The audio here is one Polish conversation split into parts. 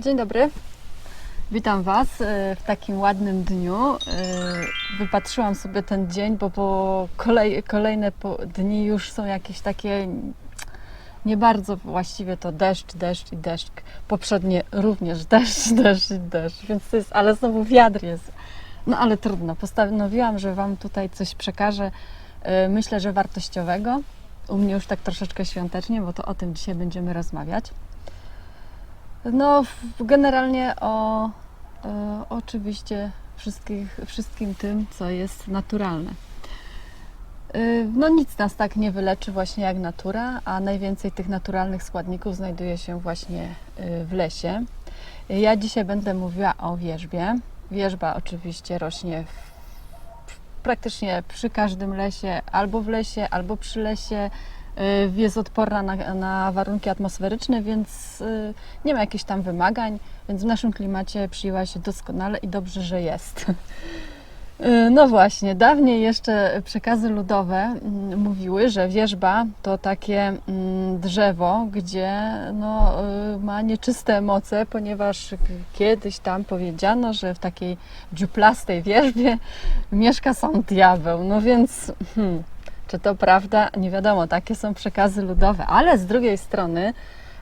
Dzień dobry. Witam Was e, w takim ładnym dniu. E, Wypatrzyłam sobie ten dzień, bo po kolej, kolejne dni już są jakieś takie nie bardzo właściwie to deszcz, deszcz i deszcz. Poprzednie również deszcz, deszcz i deszcz, więc to jest, ale znowu wiatr jest. No ale trudno. Postanowiłam, że Wam tutaj coś przekażę. e, Myślę, że wartościowego. U mnie już tak troszeczkę świątecznie, bo to o tym dzisiaj będziemy rozmawiać. No, generalnie o e, oczywiście wszystkich, wszystkim tym, co jest naturalne. E, No nic nas tak nie wyleczy właśnie jak natura, a najwięcej tych naturalnych składników znajduje się właśnie e, w lesie. Ja dzisiaj będę mówiła o wierzbie. Wierzba oczywiście rośnie w, praktycznie przy każdym lesie, albo w lesie, albo przy lesie. Y, Jest odporna na, na warunki atmosferyczne, więc y, nie ma jakichś tam wymagań, więc w naszym klimacie przyjęła się doskonale i dobrze, że jest. Y, No właśnie, dawniej jeszcze przekazy ludowe mm, mówiły, że wierzba to takie mm, drzewo, gdzie no, ma nieczyste moce, ponieważ kiedyś tam powiedziano, że w takiej dziuplastej wierzbie mieszka sam diabeł. No więc hmm, czy to prawda? Nie wiadomo, takie są przekazy ludowe, ale z drugiej strony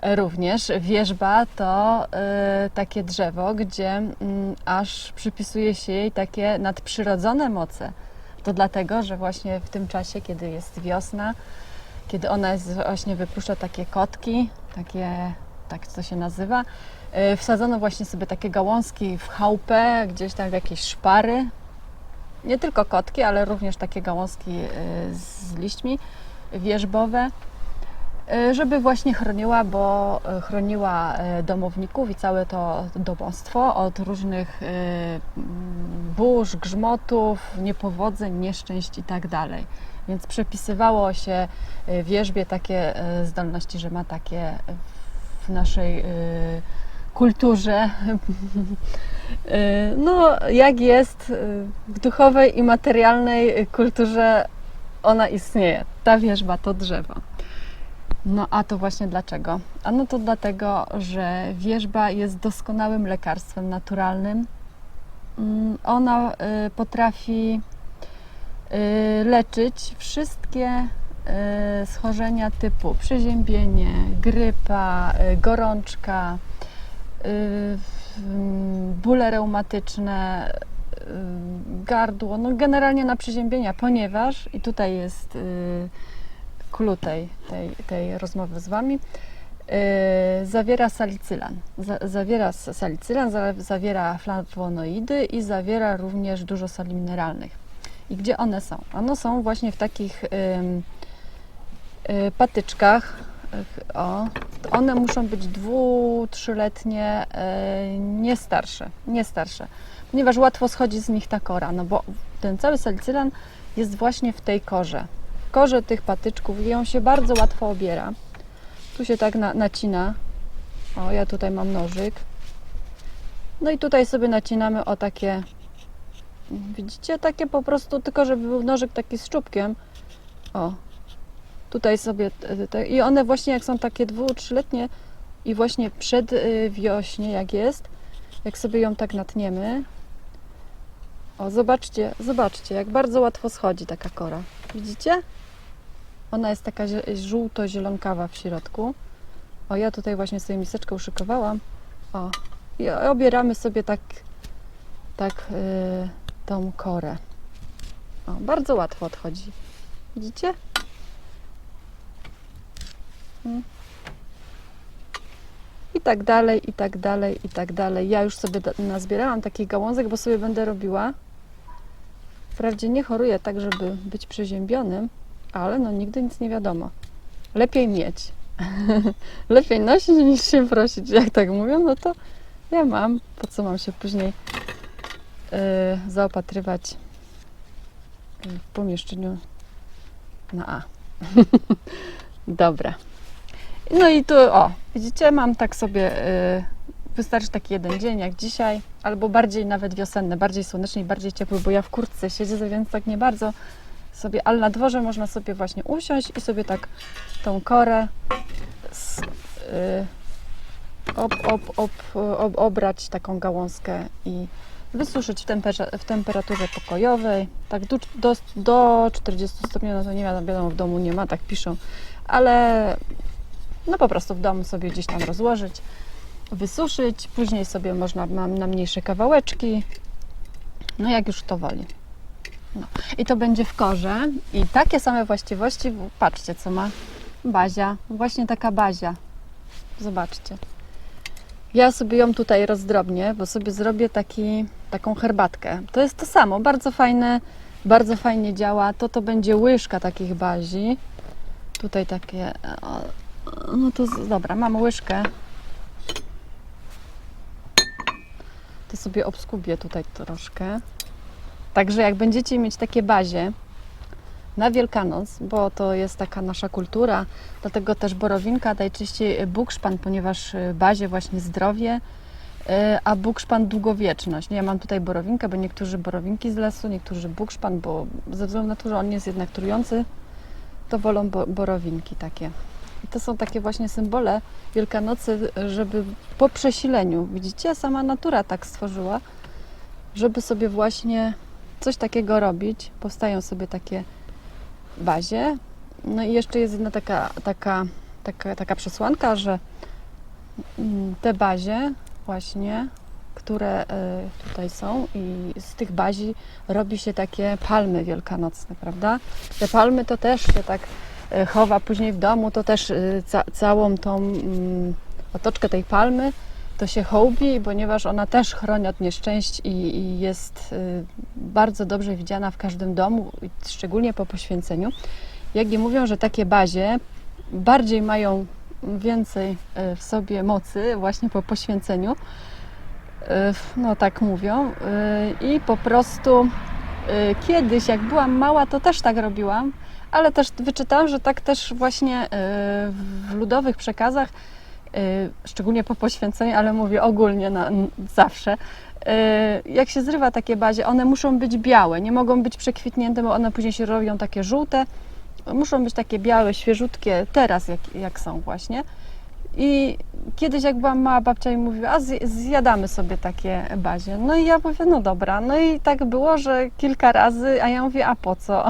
e, również wierzba to e, takie drzewo, gdzie mm, aż przypisuje się jej takie nadprzyrodzone moce. To dlatego, że właśnie w tym czasie, kiedy jest wiosna, kiedy ona jest, właśnie wypuszcza takie kotki, takie, tak to się nazywa, e, wsadzono właśnie sobie takie gałązki w chałupę, gdzieś tam w jakieś szpary, nie tylko kotki, ale również takie gałązki y, z liśćmi wierzbowe, y, żeby właśnie chroniła, bo y, chroniła domowników i całe to domostwo od różnych mm, burz, grzmotów, niepowodzeń, nieszczęść i tak. Więc przepisywało się wierzbie takie zdolności, że ma takie w naszej kulturze No, jak jest y, w duchowej i materialnej kulturze, ona istnieje. Ta wierzba to drzewo. No a to właśnie dlaczego? A no to dlatego, że wierzba jest doskonałym lekarstwem naturalnym. Mm, Ona y, potrafi y, leczyć wszystkie y, schorzenia typu przeziębienie, grypa, y, gorączka, y, bóle reumatyczne, y, gardło, no generalnie na przeziębienia, ponieważ, i tutaj jest y, clue tej, tej, tej rozmowy z Wami, y, zawiera salicylan. Za, zawiera salicylan, za, zawiera flawonoidy i zawiera również dużo soli mineralnych. I gdzie one są? One są właśnie w takich y, patyczkach, y, o, one muszą być dwu, trzyletnie, y, nie starsze, nie starsze, ponieważ łatwo schodzi z nich ta kora, no bo ten cały salicylan jest właśnie w tej korze. W korze tych patyczków ją się bardzo łatwo obiera. Tu się tak na, nacina. O, ja tutaj mam nożyk. No i tutaj sobie nacinamy o takie, widzicie, takie po prostu, tylko żeby był nożyk taki z czubkiem. O, tutaj sobie te, i one właśnie jak są takie dwu, trzyletnie i właśnie przed y, wiośnie jak jest, jak sobie ją tak natniemy, o zobaczcie, zobaczcie jak bardzo łatwo schodzi taka kora, widzicie? Ona jest taka zie- żółto-zielonkawa w środku. O, ja tutaj właśnie sobie miseczkę uszykowałam. O, i obieramy sobie tak, tak y, tą korę. O, bardzo łatwo odchodzi. Widzicie? Mm. I tak dalej, i tak dalej, i tak dalej. Ja już sobie nazbierałam takich gałązek, bo sobie będę robiła. Wprawdzie nie choruję tak, żeby być przeziębionym, ale no nigdy nic nie wiadomo. Lepiej mieć. Lepiej nosić niż się prosić. Jak tak mówią, no to ja mam. Po co mam się później yy, zaopatrywać w pomieszczeniu na A. Dobra. No i tu, o, widzicie, mam tak sobie, y, wystarczy taki jeden dzień jak dzisiaj, albo bardziej nawet wiosenny, bardziej słoneczny i bardziej ciepły, bo ja w kurtce siedzę, więc tak nie bardzo sobie, ale na dworze można sobie właśnie usiąść i sobie tak tą korę s- y, ob, ob, ob, ob, obrać taką gałązkę i wysuszyć w, w temperaturze pokojowej, tak do, do, do 40 stopni, no to nie wiadomo, w domu nie ma, tak piszą, ale no po prostu w domu sobie gdzieś tam rozłożyć, wysuszyć, później sobie można na, na mniejsze kawałeczki, no jak już to woli. No. I to będzie w korze i takie same właściwości, patrzcie co ma bazia, właśnie taka bazia, zobaczcie. Ja sobie ją tutaj rozdrobnię, bo sobie zrobię taki, taką herbatkę. To jest to samo, bardzo fajne, bardzo fajnie działa. To to będzie łyżka takich bazi. Tutaj takie, no to dobra, mam łyżkę. To sobie obskubię tutaj troszkę. Także jak będziecie mieć takie bazie na Wielkanoc, bo to jest taka nasza kultura, dlatego też borowinka najczęściej bukszpan, ponieważ y, bazie właśnie zdrowie, y, a bukszpan długowieczność. Ja mam tutaj borowinkę, bo niektórzy borowinki z lesu, niektórzy bukszpan, bo ze względu na to, że on jest jednak trujący, to wolą bo, borowinki takie. To są takie właśnie symbole Wielkanocy, żeby po przesileniu, widzicie, sama natura tak stworzyła, żeby sobie właśnie coś takiego robić. Powstają sobie takie bazie. No i jeszcze jest jedna taka, taka, taka, taka przesłanka, że mm, te bazie właśnie, które y, tutaj są i z tych bazi robi się takie palmy wielkanocne, prawda? Te palmy to też się tak chowa później w domu, to też y, ca, całą tą mm, otoczkę tej palmy to się hołbi, ponieważ ona też chroni od nieszczęść i, i jest y, bardzo dobrze widziana w każdym domu, i szczególnie po poświęceniu. Jak nie mówią, że takie bazie bardziej mają więcej w sobie mocy właśnie po poświęceniu, no tak mówią, i po prostu kiedyś, jak byłam mała, to też tak robiłam, ale też wyczytałam, że tak też właśnie y, w ludowych przekazach y, szczególnie po poświęceniu, ale mówię ogólnie na, zawsze. y, Jak się zrywa takie bazie, one muszą być białe, nie mogą być przekwitnięte, bo one później się robią takie żółte. Muszą być takie białe, świeżutkie, teraz jak, jak są właśnie. I kiedyś jak byłam mała, babcia mi mówiła, a zj- zjadamy sobie takie bazie. No i ja mówię, no dobra. No i tak było, że kilka razy, a ja mówię, a po co?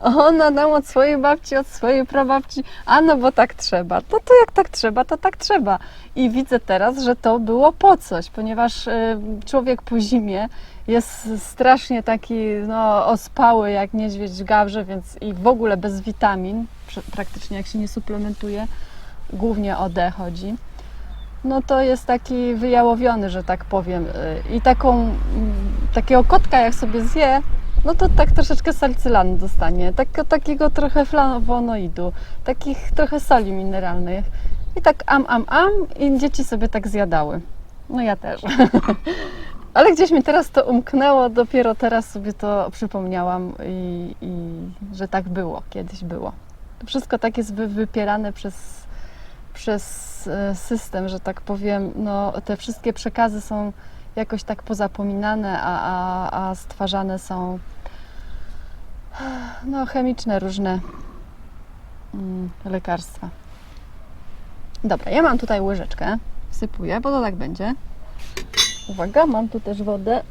Ona nam od swojej babci, od swojej prababci, a no bo tak trzeba. To to jak tak trzeba, to tak trzeba. I widzę teraz, że to było po coś, ponieważ y, człowiek po zimie jest strasznie taki no, ospały jak niedźwiedź w gawrze, więc i w ogóle bez witamin, pr- praktycznie jak się nie suplementuje, głównie o D chodzi. No to jest taki wyjałowiony, że tak powiem. y, I taką, mm, takiego kotka jak sobie zje, no to tak troszeczkę salcylanu dostanie, tak, takiego trochę flawonoidu, takich trochę soli mineralnych. I tak am, am, am i dzieci sobie tak zjadały. No ja też. Ale gdzieś mi teraz to umknęło, dopiero teraz sobie to przypomniałam i, i że tak było, kiedyś było. Wszystko tak jest wy, wypierane przez, przez e, system, że tak powiem. No, te wszystkie przekazy są jakoś tak pozapominane, a, a, a stwarzane są no, chemiczne różne mm, lekarstwa. Dobra, ja mam tutaj łyżeczkę, wsypuję, bo to tak będzie. Uwaga, mam tu też wodę.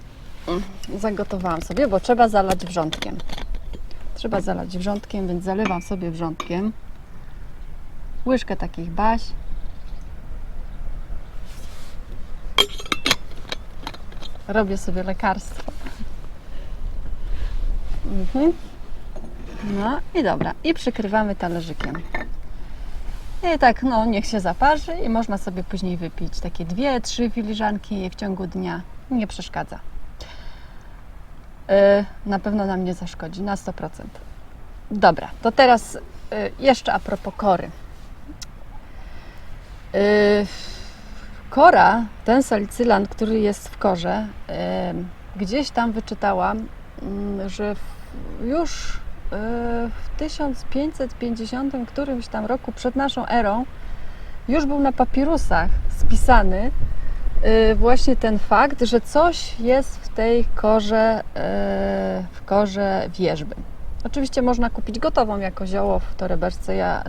Zagotowałam sobie, bo trzeba zalać wrzątkiem. Trzeba zalać wrzątkiem, więc zalewam sobie wrzątkiem. Łyżkę takich baś. Robię sobie lekarstwo. Mhm. No i dobra. I przykrywamy talerzykiem. I tak, no, niech się zaparzy i można sobie później wypić takie dwie, trzy filiżanki w ciągu dnia. Nie przeszkadza. Yy, na pewno nam nie zaszkodzi, na 100%. Dobra, to teraz yy, jeszcze a propos kory. Yy, kora, ten salicylan, który jest w korze, yy, gdzieś tam wyczytałam, mm, że już yy, w 1550 którymś tam roku przed naszą erą już był na papirusach spisany właśnie ten fakt, że coś jest w tej korze, w korze wierzby. Oczywiście można kupić gotową jako zioło w torebeczce. Ja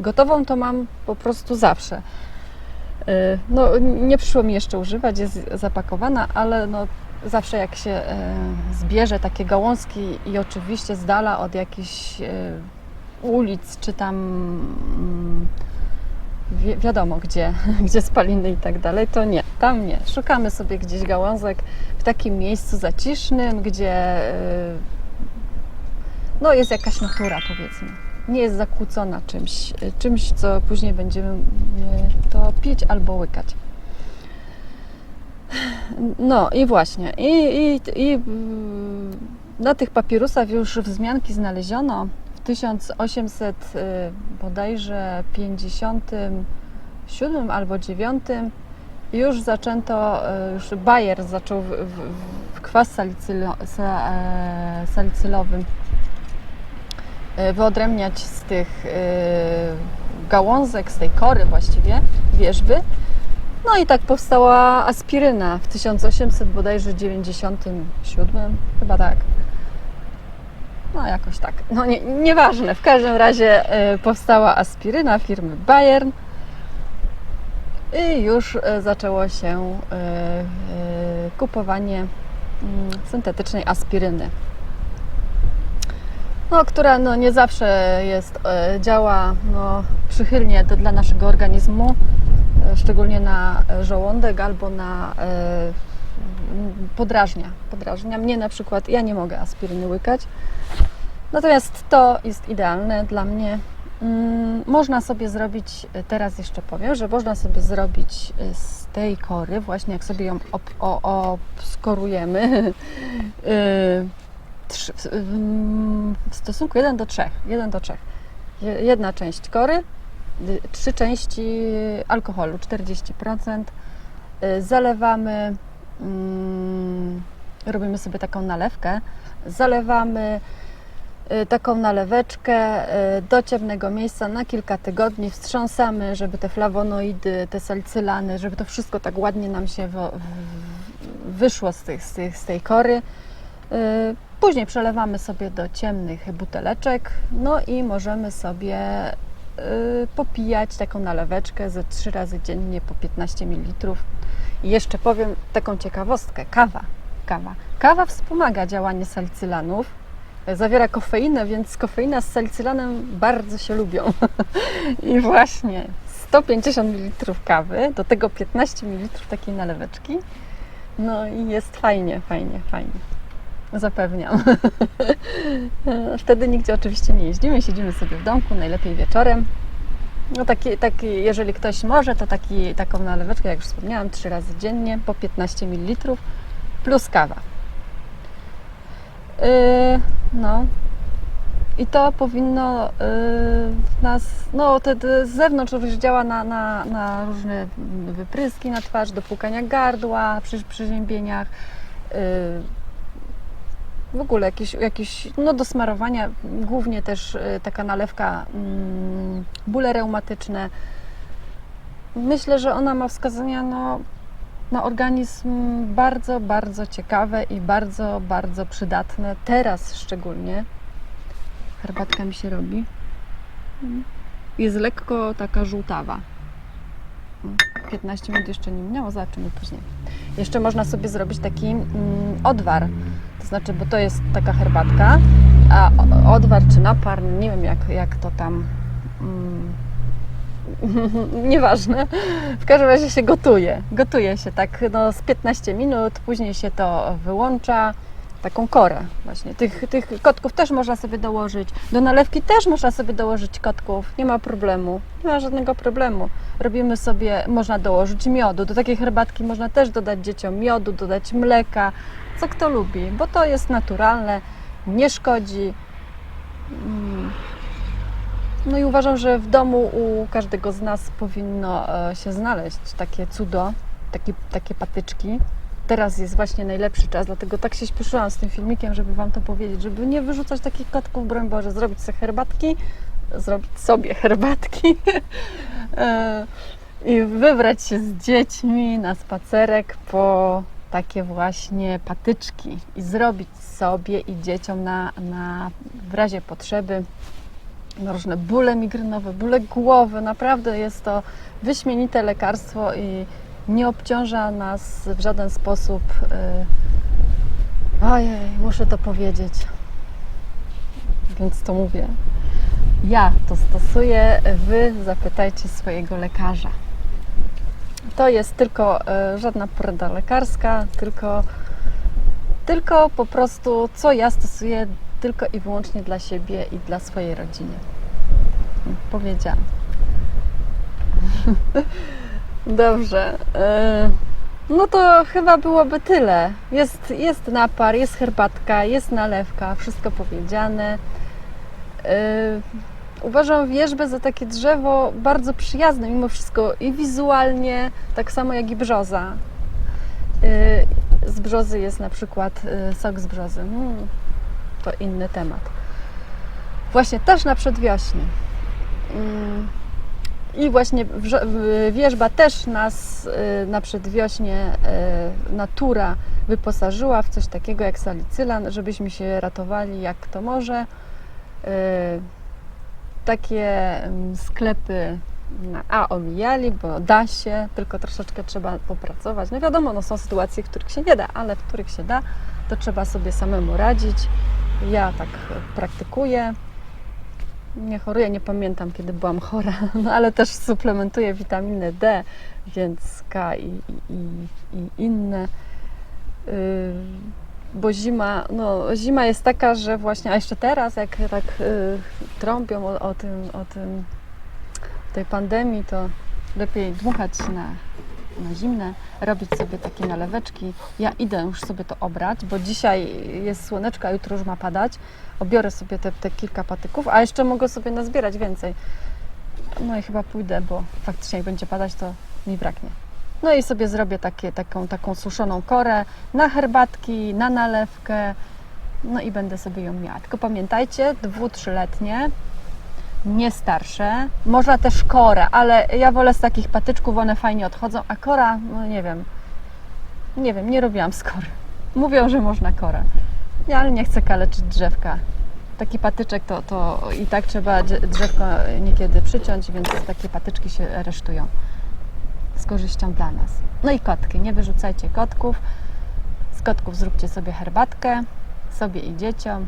gotową to mam po prostu zawsze. Y, No, nie przyszło mi jeszcze używać, jest zapakowana, ale no, zawsze jak się e, zbierze takie gałązki i oczywiście z dala od jakichś e, ulic, czy tam mm, wi- wiadomo gdzie, gdzie spaliny i tak dalej, to nie, tam nie. Szukamy sobie gdzieś gałązek w takim miejscu zacisznym, gdzie no, jest jakaś natura powiedzmy. Nie jest zakłócona czymś, e, czymś, co później będziemy e, to pić albo łykać. No i właśnie. I, i, i mm, na tych papirusach już wzmianki znaleziono w 1800 y, bodajże 57 albo 9 już zaczęto, y, już Bayer zaczął w, w, w kwas salicylo, sa, e, y, wyodrębniać z tych y, gałązek, z tej kory właściwie, wierzby. No i tak powstała aspiryna w 1800 bodajże 97, chyba tak. No jakoś tak. No nie, nieważne, w każdym razie y, powstała aspiryna firmy Bayern i już zaczęło się kupowanie mm, syntetycznej aspiryny. No, która no, nie zawsze jest, y, działa no, przychylnie do, dla naszego organizmu e, szczególnie na e, żołądek albo na e, podrażnia. Podrażnia mnie na przykład, ja nie mogę aspiryny łykać. Natomiast to jest idealne dla mnie. Mm, Można sobie zrobić, e, teraz jeszcze powiem, że można sobie zrobić e, z tej kory, właśnie jak sobie ją ob, obskorujemy, w- stosunku 1 do 3, 1 do 3. Jedna część kory, trzy części alkoholu, 40%. Y, Zalewamy, mm, robimy sobie taką nalewkę, zalewamy y, taką naleweczkę y, do ciemnego miejsca na kilka tygodni, wstrząsamy, żeby te flawonoidy, te salicylany, żeby to wszystko tak ładnie nam się wyszło z, z tej kory. Później przelewamy sobie do ciemnych buteleczek, no i możemy sobie y, popijać taką naleweczkę ze trzy razy dziennie po 15 ml. I jeszcze powiem taką ciekawostkę. Kawa. Kawa. Kawa wspomaga działanie salicylanów. Zawiera kofeinę, więc kofeina z salicylanem bardzo się lubią. I właśnie 150 ml kawy, do tego 15 ml takiej naleweczki. No i jest fajnie, fajnie, fajnie. Zapewniam. Wtedy nigdzie oczywiście nie jeździmy, siedzimy sobie w domku, najlepiej wieczorem. No taki, taki, jeżeli ktoś może, to taki, taką naleweczkę, jak już wspomniałam, trzy razy dziennie po 15 ml plus kawa. Yy, no. I to powinno yy, nas, no te, te z zewnątrz również działa na, na, na różne wypryski na twarz, do płukania gardła przy przeziębieniach. Yy, w ogóle jakieś, jakieś no do smarowania, głównie też y, taka nalewka mm, bóle reumatyczne. Myślę, że ona ma wskazania no, na organizm bardzo, bardzo ciekawe i bardzo, bardzo przydatne. Teraz szczególnie. Herbatka mi się robi. Mm. Jest lekko taka żółtawa. Mm, 15 minut jeszcze nie minęło, zobaczymy później. Jeszcze można sobie zrobić taki mm, odwar. To znaczy, bo to jest taka herbatka, a odwar czy napar, nie wiem jak, jak to tam. Mm, nieważne. W każdym razie się gotuje. Gotuje się tak no, z 15 minut, później się to wyłącza. Taką korę właśnie. Tych, tych kotków też można sobie dołożyć. Do nalewki też można sobie dołożyć kotków. Nie ma problemu. Nie ma żadnego problemu. Robimy sobie, można dołożyć miodu. Do takiej herbatki można też dodać dzieciom miodu, dodać mleka. Co kto lubi, bo to jest naturalne, nie szkodzi. Mm. No i uważam, że w domu u każdego z nas powinno e, się znaleźć takie cudo, takie, takie patyczki. Teraz jest właśnie najlepszy czas, dlatego tak się śpieszyłam z tym filmikiem, żeby Wam to powiedzieć, żeby nie wyrzucać takich kotków, broń Boże, zrobić sobie herbatki, zrobić sobie herbatki e, i wybrać się z dziećmi na spacerek po takie właśnie patyczki i zrobić sobie i dzieciom na, na w razie potrzeby na różne bóle migrenowe, bóle głowy. Naprawdę jest to wyśmienite lekarstwo i nie obciąża nas w żaden sposób. y, Ojej, muszę to powiedzieć. Więc to mówię. Ja to stosuję, wy zapytajcie swojego lekarza. To jest tylko y, żadna porada lekarska, tylko, tylko po prostu co ja stosuję tylko i wyłącznie dla siebie i dla swojej rodziny. Powiedziałam. Dobrze. y, No to chyba byłoby tyle. Jest, jest napar, jest herbatka, jest nalewka, wszystko powiedziane. Y, Uważam wierzbę za takie drzewo bardzo przyjazne mimo wszystko i wizualnie, tak samo jak i brzoza. Y, Z brzozy jest na przykład sok z brzozy. Mm, to inny temat. Właśnie też na przedwiośnie. Mm, I właśnie wierzba też nas y, na przedwiośnie y, natura wyposażyła w coś takiego jak salicylan, żebyśmy się ratowali jak to może. Y, Takie mm, sklepy na A omijali, bo da się, tylko troszeczkę trzeba popracować. No wiadomo, no są sytuacje, w których się nie da, ale w których się da, to trzeba sobie samemu radzić. Ja tak praktykuję. Nie choruję, nie pamiętam kiedy byłam chora, no ale też suplementuję witaminę D, więc K i, i, i, inne. Yy, bo zima, no zima jest taka, że właśnie, a jeszcze teraz jak tak yy, trąbią o, o tym, o tym, tej pandemii, to lepiej dmuchać na, na zimne, robić sobie takie naleweczki. Ja idę już sobie to obrać, bo dzisiaj jest słoneczko, a jutro już ma padać. Obiorę sobie te, te kilka patyków, a jeszcze mogę sobie nazbierać więcej. No i chyba pójdę, bo faktycznie jak będzie padać, to mi braknie. No i sobie zrobię takie, taką, taką suszoną korę na herbatki, na nalewkę. No i będę sobie ją miała. Tylko pamiętajcie, dwu, trzyletnie, nie starsze. Można też korę, ale ja wolę z takich patyczków, one fajnie odchodzą, a kora, no nie wiem, nie wiem, nie robiłam z kory. Mówią, że można korę. Ja ale nie chcę kaleczyć drzewka. Taki patyczek to, to i tak trzeba drze- drzewko niekiedy przyciąć, więc takie patyczki się resztują z korzyścią dla nas. No i kotki, nie wyrzucajcie kotków. Z kotków zróbcie sobie herbatkę, sobie i dzieciom.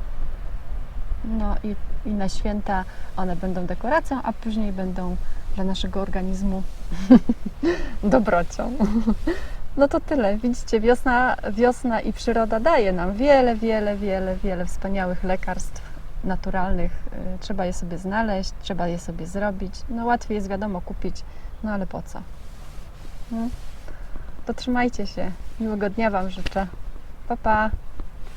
No i, i na święta one będą dekoracją, a później będą dla naszego organizmu dobrocią. No to tyle. Widzicie, wiosna, wiosna i przyroda daje nam wiele, wiele, wiele, wiele wspaniałych lekarstw naturalnych. Y, Trzeba je sobie znaleźć, trzeba je sobie zrobić. No łatwiej jest wiadomo kupić, no ale po co? No. To trzymajcie się. Miłego dnia Wam życzę. Pa, pa.